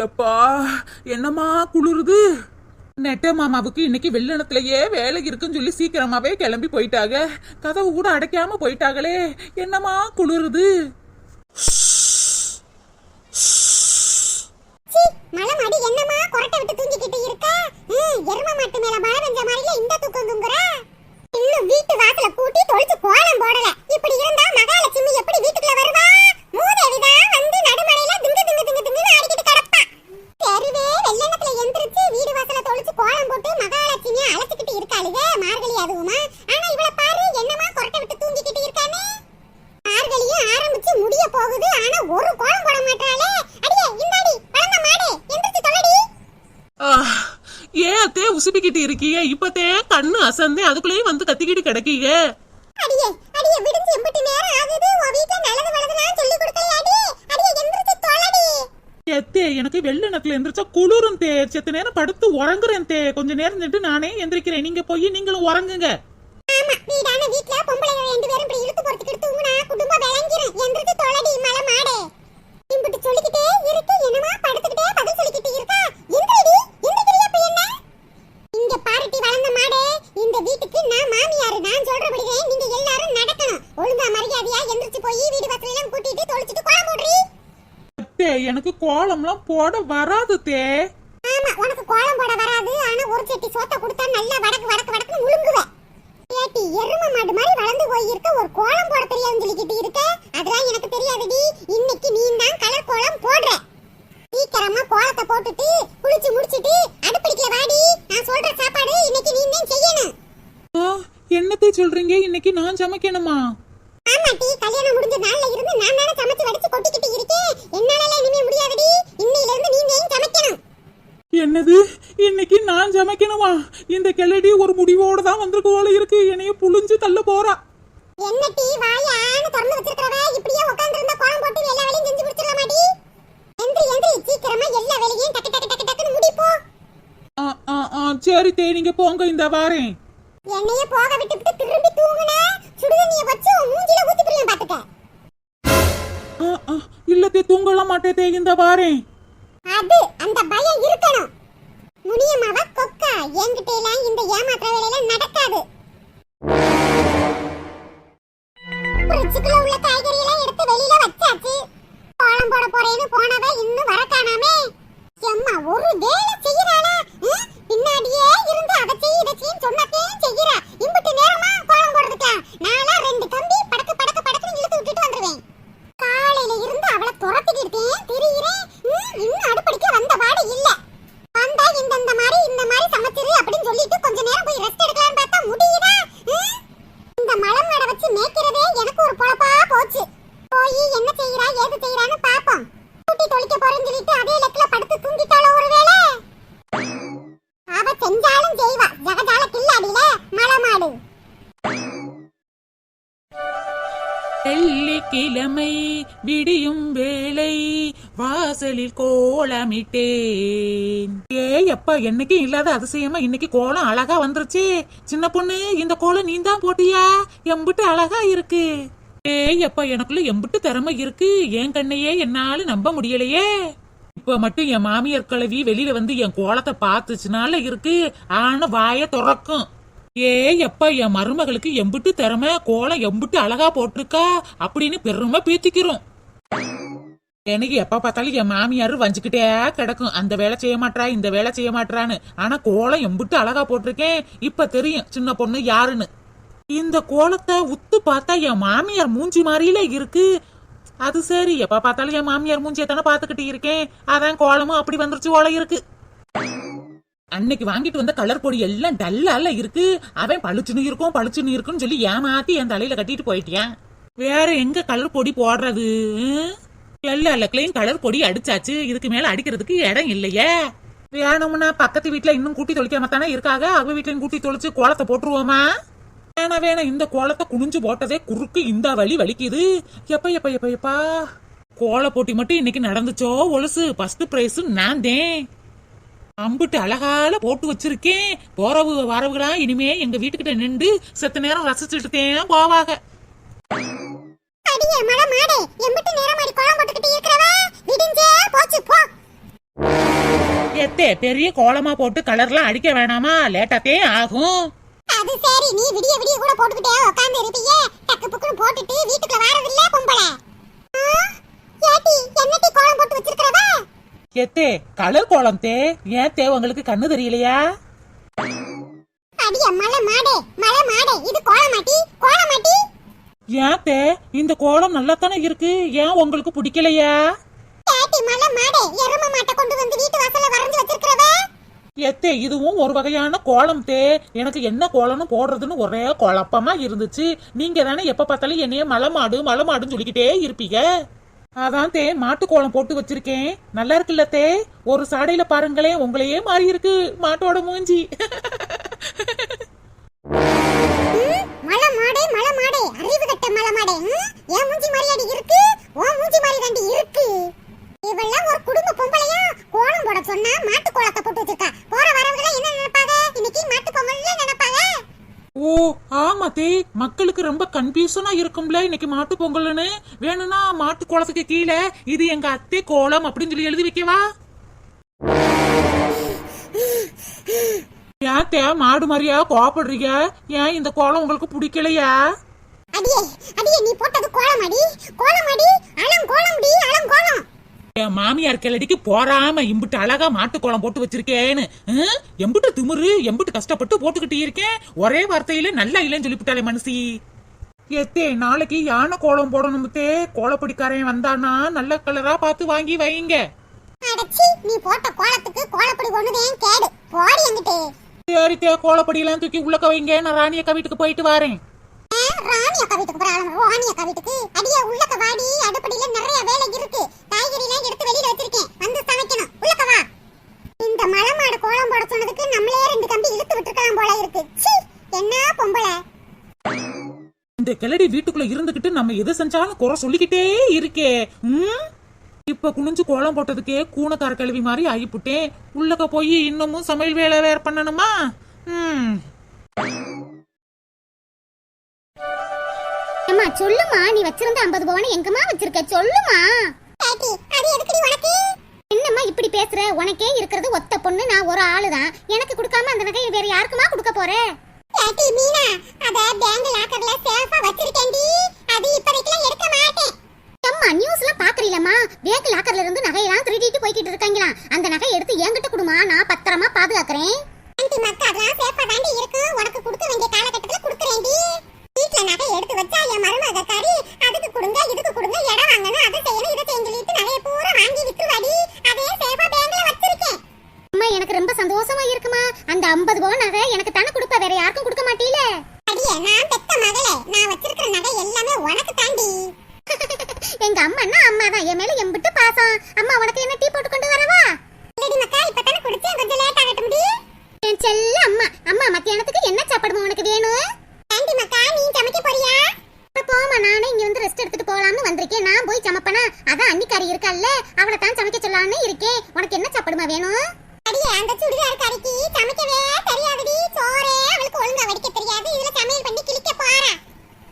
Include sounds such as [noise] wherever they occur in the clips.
எப்பா என்னம்மா குளிருது? நெட்ட மாமாவுக்கு இன்னைக்கு வெள்ளனத்திலேயே வேலை இருக்குன்னு சொல்லி சீக்கிரமாவே கிளம்பி போயிட்டாங்க கதவு கூட அடைக்காம போயிட்டாங்களே என்னம்மா குளிருது? சீ, மலை கொரட்டை விட்டு தூங்கிக்கிட்டு இருக்க? எரும மாட்டு மேல மழை பெஞ்ச மாதிரில இந்த தூக்கம் தூங்குற? இன்னும் வீட்டு வாசல பூட்டி தொளிச்சு கோலம் போடல. இப்படி இருந்தா மகாலட்சுமி எப்படி வீட்டுக்குள்ள வருவா மூதேவிதான் வந்து நடுமலையில திங்கு திங்கு திங்கு திங்குன்னு ஆடிக்கிட்டு கிடப்பா தெருவே வெள்ளனத்துல எந்திரிச்சு வீடு வாசல தொளிச்சு கோலம் போட்டு மகாலட்சுமிய அழைச்சிக்கிட்டு இருக்காளுக மார்கழி அதுவுமா ஆனா இவள பாரு என்னமா கொரட்டை விட்டு தூங்கிக்கிட்டு இருக்கானே மார்கழியும் ஆரம்பிச்சு முடிய போகுது ஆனா ஒரு கோலம் போட மாட்டாளே அடியே இந்தாடி வளர்ந்த மாடே எந்திரிச்சு தொலைடி ஆஹ், ஏன் அத்தே உசுப்பிக்கிட்டு இருக்கீங்க. இப்பத்தே கண்ணு அசந்தே அதுக்குள்ளேயும் வந்து கத்திக்கிட்டு கிடக்கீங்க. அடியே அடியே விடிஞ்சு எம்பிட்டு நேரம் ஆகுது. உன் வீட்ல நல்லது வளதுலாம் சொல்லி கொடுக்கலையாடி அடியே? எந்திரிச்சு தொலைடி. எத்தே எனக்கு வெள்ளனத்துல எந்திரிச்சா குளிரும் தே. செத்த நேரம் படுத்து உறங்குறேன் தே. கொஞ்ச நேரம் நின்று நானே எந்திரிக்கிறேன். நீங்க போய் நீங்களும் உறங்குங்க. ஆமா வீடான வீட்ல பொம்பளைங்க ரெண்டு பேரும் இப்படி இழுத்து தூங்குனா குடும்பம் விளங்கிரும் எந்திரிச்சு தொலைடி மலை மாடே இம்பிட்டு சொல்லிக்கிட்டே இருக்கு என்னமா படுத்துக்கிட்டே பதில் சொல்லிக்கிட்டு இருக்கா எந்திரடி எந்திரிக்கிறியா இப்ப என்ன இங்க பாருட்டி வளர்ந்த மாடே இந்த வீட்டுக்கு நான் மாமியாரு நான் சொல்றபடியே நீங்க எல்லாரும் நடக்கணும் ஒழுங்கா மரியாதையா எந்திரிச்சு போய் வீடு வாசல் எல்லாம் கூட்டிட்டு தொலைச்சிட்டு கோலம் போடுறீ தே எனக்கு கோலம்லாம் போட வராது தே. ஆமா உனக்கு கோலம் போட வராது. ஆனா ஒரு செட்டி சோத்த கொடுத்தா நல்லா வடக்கு வடக்கு வடக்குன்னு முழுங்குவ. ஏட்டி எரும மாடு மாதிரி வளர்ந்து போயிருக்க ஒரு கோலம் போட தெரியாதுன்னு சொல்லிக்கிட்டு இருக்க. அதெல்லாம் எனக்கு தெரியாதுடி. இன்னைக்கு நீ தான் கலர் கோலம் போடுற. சீக்கிரமா கோலத்தை போட்டுட்டு குளிச்சு முடிச்சிட்டு அடுப்படிக்கல வாடி. நான் சொல்ற சாப்பாடு இன்னைக்கு நீ தான் செய்யணும். என்னத்தை சொல்றீங்க? இன்னைக்கு நான் சமைக்கணுமா? ஆமா டி கல்யாணம் முடிஞ்ச நாள்ல இருந்து நான் தானே சமைச்சு வடிச்சு கொட்டிக்கிட்டு இருக்கேன். என்னால இனிமே முடியாதுடி. இன்னையில இருந்து நீ தான் சமைக்கணும்? என்னது? இன்னைக்கு நான் சமைக்கணுமா? இந்த கிளடி ஒரு முடிவோட தான் வந்திருக்க போல இருக்கு. என்னைய புளிஞ்சு தள்ள போறா. என்ன டீ வாயான்னு திறந்து வச்சிருக்கிறவ இப்படியே உட்கார்ந்து இருந்தா கோலம் போட்டு எல்லா வேலையும் செஞ்சு முடிச்சிடலாம் மாடி எந்திரி எந்திரி சீக்கிரமா எல்லா வேலையும் டக்கு டக்கு டக்கு டக்குன்னு முடிப்போ. ஆ, ஆ, ஆ, சரி தே நீங்க போங்க இந்த வாரேன். என்னைய போக விட்டுவிட்டு திரும்பி தூங்குன? சுடுதண்ணிய வச்சு மூஞ்சில இல்லத்தை தூங்கல மாட்டேதே இந்த வாரேன் அது அந்த பயம் இருக்கணும். முனியம்மாவ கொக்கா. என்கிட்ட எல்லாம் இந்த ஏமாத்திர கிழமை விடியும் வேளை வாசலில் கோலமிட்டேன். ஏ எப்பா என்னைக்கும் இல்லாத அதிசயமா இன்னைக்கு கோலம் அழகா வந்துருச்சு. சின்ன பொண்ணு இந்த கோலம் நீ தான் போட்டியா? எம்பிட்டு அழகா இருக்கு. ஏய் எப்பா எனக்குள்ள எம்பிட்டு திறமை இருக்கு. என் கண்ணையே என்னால நம்ப முடியலையே? இப்ப மட்டும் என் மாமியார் கழுவி வெளியில வந்து என் கோலத்தை பார்த்துச்சுனால இருக்கு. ஆனா வாய திறக்கும். ஏ எப்பா என் மருமகளுக்கு எம்பிட்டு திறமை கோலம் எம்பிட்டு அழகா போட்டிருக்கா அப்படின்னு பெருமை பீத்திக்கிறோம். எனக்கு எப்ப பார்த்தாலும் என் மாமியார் வஞ்சுக்கிட்டே கிடக்கும். அந்த வேலை செய்ய மாட்றா இந்த வேலை செய்ய மாட்றான்னு. ஆனா கோலம் எம்பிட்டு அழகா போட்டிருக்கேன். இப்ப தெரியும் சின்ன பொண்ணு யாருன்னு. இந்த கோலத்தை உத்து பார்த்தா என் மாமியார் மூஞ்சி மாதிரியில இருக்கு. அது சரி எப்ப பார்த்தாலும் என் மாமியார் மூஞ்சியை தானே பாத்துக்கிட்டு இருக்கேன். அதான் கோலமும் அப்படி வந்துருச்சு ஓலை இருக்கு. அன்னைக்கு வாங்கிட்டு வந்த கலர் பொடி எல்லாம் டல்லால இருக்கு. அவன் பளிச்சுன்னு இருக்கும் பளிச்சுன்னு இருக்குன்னு சொல்லி ஏமாத்தி என் தலையில கட்டிட்டு போயிட்டியான் வேற எங்க கலர் பொடி போடுறது? எல்லா லக்கிலையும் கலர் பொடி அடிச்சாச்சு. இதுக்கு மேல அடிக்கிறதுக்கு இடம் இல்லையே. வேணும்னா பக்கத்து வீட்டுல இன்னும் கூட்டி தொளிக்காம தானே இருக்காக? அவ வீட்லயும் கூட்டி தொளிச்சு கோலத்தை போட்டுருவோமா? வேணா வேணா இந்த கோலத்தை குனிஞ்சு போட்டதே குறுக்கு இந்த வலி வலிக்குது. எப்ப எப்ப எப்ப எப்பா? கோல போட்டி மட்டும் இன்னைக்கு நடந்துச்சோ? ஒழுசு ஃபர்ஸ்ட் பிரைஸ் நான் தேன். அம்புட்டு அழகால போட்டு வச்சிருக்கேன். போறவு வரவுகளா இனிமே எங்க வீட்டுக்கிட்ட நின்று செத்த நேரம் ரசிச்சுட்டு தேன் போவாக. அடியே மலை மாடே எம்பிட்டு நேரம் மாதிரி கோலம் போட்டுக்கிட்டு இருக்கிறவ விடிஞ்சே போச்சு போ. எத்தே பெரிய கோலமா போட்டு கலர்லாம் அடிக்க வேணாமா? லேட்டாத்தே ஆகும். அது சரி நீ விடிய விடிய கூட போட்டுக்கிட்டே உட்கார்ந்து இருப்பீங்க டக்கு புக்குன்னு போட்டுட்டு வீட்டுக்குள்ள வரதில்ல பொம்பளை. ஏட்டி என்னட்டி கோலம் போட்டு வச்சிருக்கிறவ? எத்தே கலர் கோலம் தே. ஏன் தே உங்களுக்கு கண்ணு தெரியலையா? அடிய மலை மாடே மலை மாடே. இது கோலமாட்டி கோலமாட்டி ஏன் தே இந்த கோலம் நல்லா தானே இருக்கு? ஏன் உங்களுக்கு பிடிக்கலையா? ஏட்டி மலை மாடே. எரும மாட்டை கொண்டு வந்து வீட்டு வாசல்ல வரைஞ்சு வச்சிருக்கிறவ? எத்தே இதுவும் ஒரு வகையான கோலம் தே. எனக்கு என்ன கோலம்னு போடுறதுன்னு ஒரே குழப்பமா இருந்துச்சு. நீங்க தானே எப்ப பார்த்தாலும் என்னைய மலை மாடு மலை மாடுன்னு சொல்லிக்கிட்டே இருப்பீங்க. அதான் தே மாட்டு கோலம் போட்டு வச்சிருக்கேன். நல்லா இருக்குல்ல தே? ஒரு சாடையில பாருங்களேன் உங்களையே மாறி இருக்கு மாட்டோட மூஞ்சி. மலை மாடே மலை மாடே அறிவு கட்ட மலை மாடே ஏன் மூஞ்சி மாதிரியாடி இருக்கு? உன் மூஞ்சி மாதிரி தாண்டி இருக்கு. இவெல்லாம் ஒரு குடும்ப பொம்பளையா? கோலம் போட சொன்னா மாட்டு கோலத்தை போட்டு வச்சிருக்கா. போற வரவங்க என்ன நினைப்பாங்க? இன்னைக்கு மாட்டு பொங்கல்ல ஓ ஆமா தே. மக்களுக்கு ரொம்ப கன்ஃபியூஷனா இருக்கும்ல. இன்னைக்கு மாட்டு பொங்கல்னு. வேணும்னா மாட்டு கோலத்துக்கு கீழே இது எங்க அத்தை கோலம் அப்படின்னு சொல்லி எழுதி வைக்கவா? ஏன் தே மாடு மாதிரியா கோவப்படுறீங்க? ஏன் இந்த கோலம் உங்களுக்கு பிடிக்கலையா? அடியே அடியே நீ போட்டது கோலம் அடி. கோலம் என் மாமியார் கிளடிக்கு போறாம இம்புட்டு அழகா மாட்டு கோலம் போட்டு வச்சிருக்கேன்னு? எம்புட்டு திமிரு எம்புட்டு கஷ்டப்பட்டு போட்டுக்கிட்டு இருக்கேன் ஒரே வார்த்தையில நல்லா இல்லைன்னு சொல்லிவிட்டாலே மனசி எத்தே நாளைக்கு யானை கோலம் போடணும் தே கோலப்படிக்காரன் வந்தானா? நல்ல கலரா பார்த்து வாங்கி வைங்க. நீ போட்ட கோலத்துக்கு கோலப்படி ஒண்ணுதேன் கேடு. போடி என்கிட்ட சரி தே கோலப்படியெல்லாம் தூக்கி உள்ளக்க வைங்க. நான் ராணி அக்கா வீட்டுக்கு போயிட்டு வரேன். ராணி அக்கா வீட்டுக்கு போறாங்க ராணி அக்கா வீட்டுக்கு. அடியே உள்ளக்க வாடி. அடுப்படியில நிறைய வேலை இருக்கு. காய்கறி எல்லாம் வச்சிருக்கேன் வந்து சமைக்கணும். உள்ளக்க வா. இந்த மலை மாடு கோலம் போட சொன்னதுக்கு நம்மளே ரெண்டு கம்பி இழுத்து விட்டுருக்கலாம் போல இருக்கு. சீ என்ன பொம்பளை? இந்த கிளடி வீட்டுக்குள்ள இருந்துகிட்டு நம்ம எது செஞ்சாலும் குறை சொல்லிக்கிட்டே இருக்கே. ம்? இப்ப குனிஞ்சு கோலம் போட்டதுக்கே கூனக்கார கழுவி மாதிரி ஆகிப்புட்டேன். உள்ளக்க போய் இன்னமும் சமையல் வேலை வேற பண்ணணுமா? ம். சொல்லுமா நீ வச்சிருந்த 50 பவனை எங்கம்மா வச்சிருக்க? சொல்லுமா பாட்டி அது எதுக்குடி உனக்கு? என்னம்மா இப்படி பேசுற? உனக்கே இருக்கிறது ஒத்த பொண்ணு நான் ஒரு ஆளு தான் எனக்கு கொடுக்காம அந்த நகையை வேற யாருக்குமா கொடுக்க போற? பாட்டி மீனா அத பேங்க் லாக்கர்ல சேஃபா வச்சிருக்கேன்டி. அது இப்போதைக்கு எடுக்க மாட்டேன். அம்மா நியூஸ்ல பாக்குறீங்களா பேங்க் லாக்கர்ல இருந்து நகையெல்லாம் திருடிட்டு போய்கிட்டு இருக்காங்களா? அந்த நகை எடுத்து என்கிட்ட கொடுமா நான் பத்திரமா பாதுகாக்கிறேன். ஆண்டி மக்கா அதெல்லாம் சேஃபா தாண்டி இருக்கு. உனக்கு கொடுக்க வேண்டிய காலகட்டத்துல கொடுக்குறேன்டி. வீட்ல நகை எடுத்து வச்சா என் மருமகக்காரி அதுக்கு கொடுங்க இதுக்கு கொடுங்க இடம் வாங்கணும் அதை செய்யணும் இதை செய்யணும் சொல்லிட்டு நகையை பூரா வாங்கி வித்துருவாடி அதே சேஃபா பேங்க்ல வச்சிருக்கேன் அம்மா எனக்கு ரொம்ப சந்தோஷமா இருக்குமா அந்த 50 பவுன் நகை எனக்கு தானே கொடுப்ப வேற யாருக்கும் கொடுக்க மாட்டீல அடியே நான் பெத்த மகளே நான் வச்சிருக்கிற நகை எல்லாமே உனக்கு தாண்டி எங்க அம்மான்னா அம்மா தான் என் மேல எம்பிட்டு பாசம். அம்மா உனக்கு என்ன டீ போட்டு கொண்டு வரவா? இல்லடி மக்கா இப்பதானே குடிச்சேன். கொஞ்சம் லேட் ஆகட்டும்டி என் செல்ல அம்மா அம்மா மத்தியானத்துக்கு என்ன சாப்பாடுமா உனக்கு வேணும்? ஆண்டி மக்கா நீ சமைக்க போறியா? போமா நானே இங்க வந்து ரெஸ்ட் எடுத்துட்டு போலாம்னு வந்திருக்கேன். நான் போய் சமைப்பனா? அதான் அன்னிக்காரி இருக்கல்ல அவளை தான் சமைக்க சொல்லலாம்னு இருக்கேன். உனக்கு என்ன சாப்பாடுமா வேணும்? அடியே அந்த சுடிதார் கறிக்கு சமைக்கவே தெரியாதுடி. சோறே அவளுக்கு ஒழுங்கா வடிக்க தெரியாது. இதுல சமையல் பண்ணி கிழிக்க போறா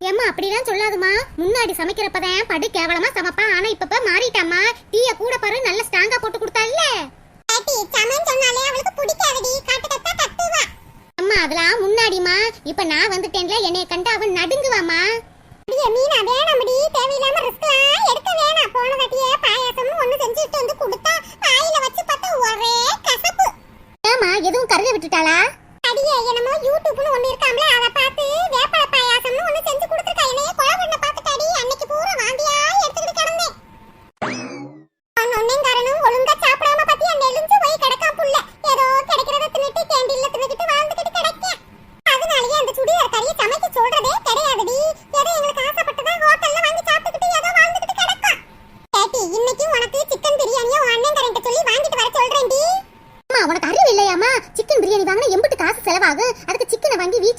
ஏம்மா அப்படிலாம் சொல்லாதுமா. முன்னாடி சமைக்கிறப்பதான் படு கேவலமா சமைப்பா. ஆனா இப்ப மாறிட்டாமா டீய கூட பாரு நல்ல ஸ்ட்ராங்கா போட்டு பாட்டி சமையல் சொன்னாலே அவளுக்கு பிடிக்காதடி. காட்டு கத்தா கத்துவா அம்மா அதெல்லாம் முன்னாடிமா இப்ப நான் வந்துட்டேன்ல என்னைய கண்டு அவன் நடுங்குவாமா அடியே மீனா வேணாமடி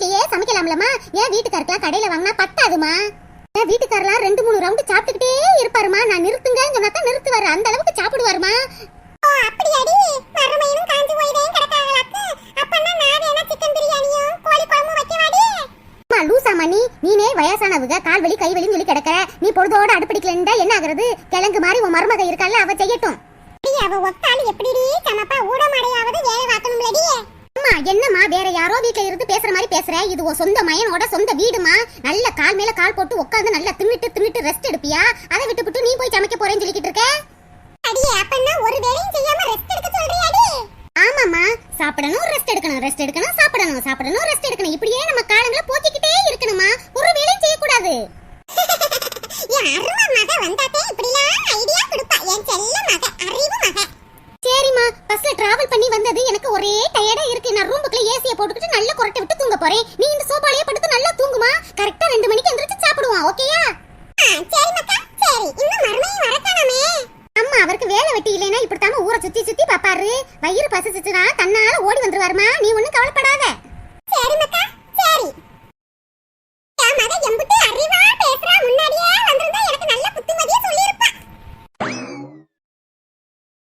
சிக்கனை வாங்கி வீட்லயே சமைக்கலாம்லமா ஏன் வீட்டுக்காரக்கலாம் கடையில வாங்கினா பத்தாதுமா? என் வீட்டுக்காரலாம் ரெண்டு மூணு ரவுண்டு சாப்பிட்டுக்கிட்டே இருப்பாருமா? நான் நிறுத்துங்கன்னு சொன்னா தான் நிறுத்துவாரு. அந்த அளவுக்கு சாப்பிடுவாருமா? ஓ அப்படியாடி. மறுமையிலும் காஞ்சு போயிடேன் கிடக்காங்களாக்கு அப்பன்னா நான் வேணா சிக்கன் பிரியாணியும் கோழி குழம்பும் வைக்கவாடி? அம்மா லூசாமா நீ நீனே வயசானவங்க கால் வலி கை வலின்னு சொல்லி கிடக்க நீ பொழுதோட அடுப்பிடிக்கலன்னா என்ன ஆகுறது? கிழங்கு மாதிரி உன் மருமக இருக்கால அவ செய்யட்டும். அவ ஒத்தாளி எப்படி சமப்பா ஊட இது உன் சொந்த மயனோட சொந்த வீடுமா நல்ல கால் மேல கால் போட்டு உட்காந்து நல்லா தின்னுட்டு தின்னுட்டு ரெஸ்ட் எடுப்பியா? அதை விட்டுப்புட்டு நீ போய் சமைக்க போறேன்னு சொல்லிக்கிட்டு இருக்க? அடியே அப்பன்னா ஒரு வேலையும் செய்யாம ரெஸ்ட் எடுக்க சொல்றியாடி ஆமாமா சாப்பிடணும் ரெஸ்ட் எடுக்கணும் ரெஸ்ட் எடுக்கணும் சாப்பிடணும் சாப்பிடணும் ரெஸ்ட் எடுக்கணும். இப்படியே நம்ம காலங்களை போக்கிக்கிட்டே இருக்கணுமா ஒரு வேலையும் செய்யக்கூடாது. [laughs] என் அருமை மக வந்தாத்தே வயிறு பசிச்சுச்சுனா தன்னால ஓடி வந்துருவாருமா. நீ ஒன்னும் கவலைப்படாத.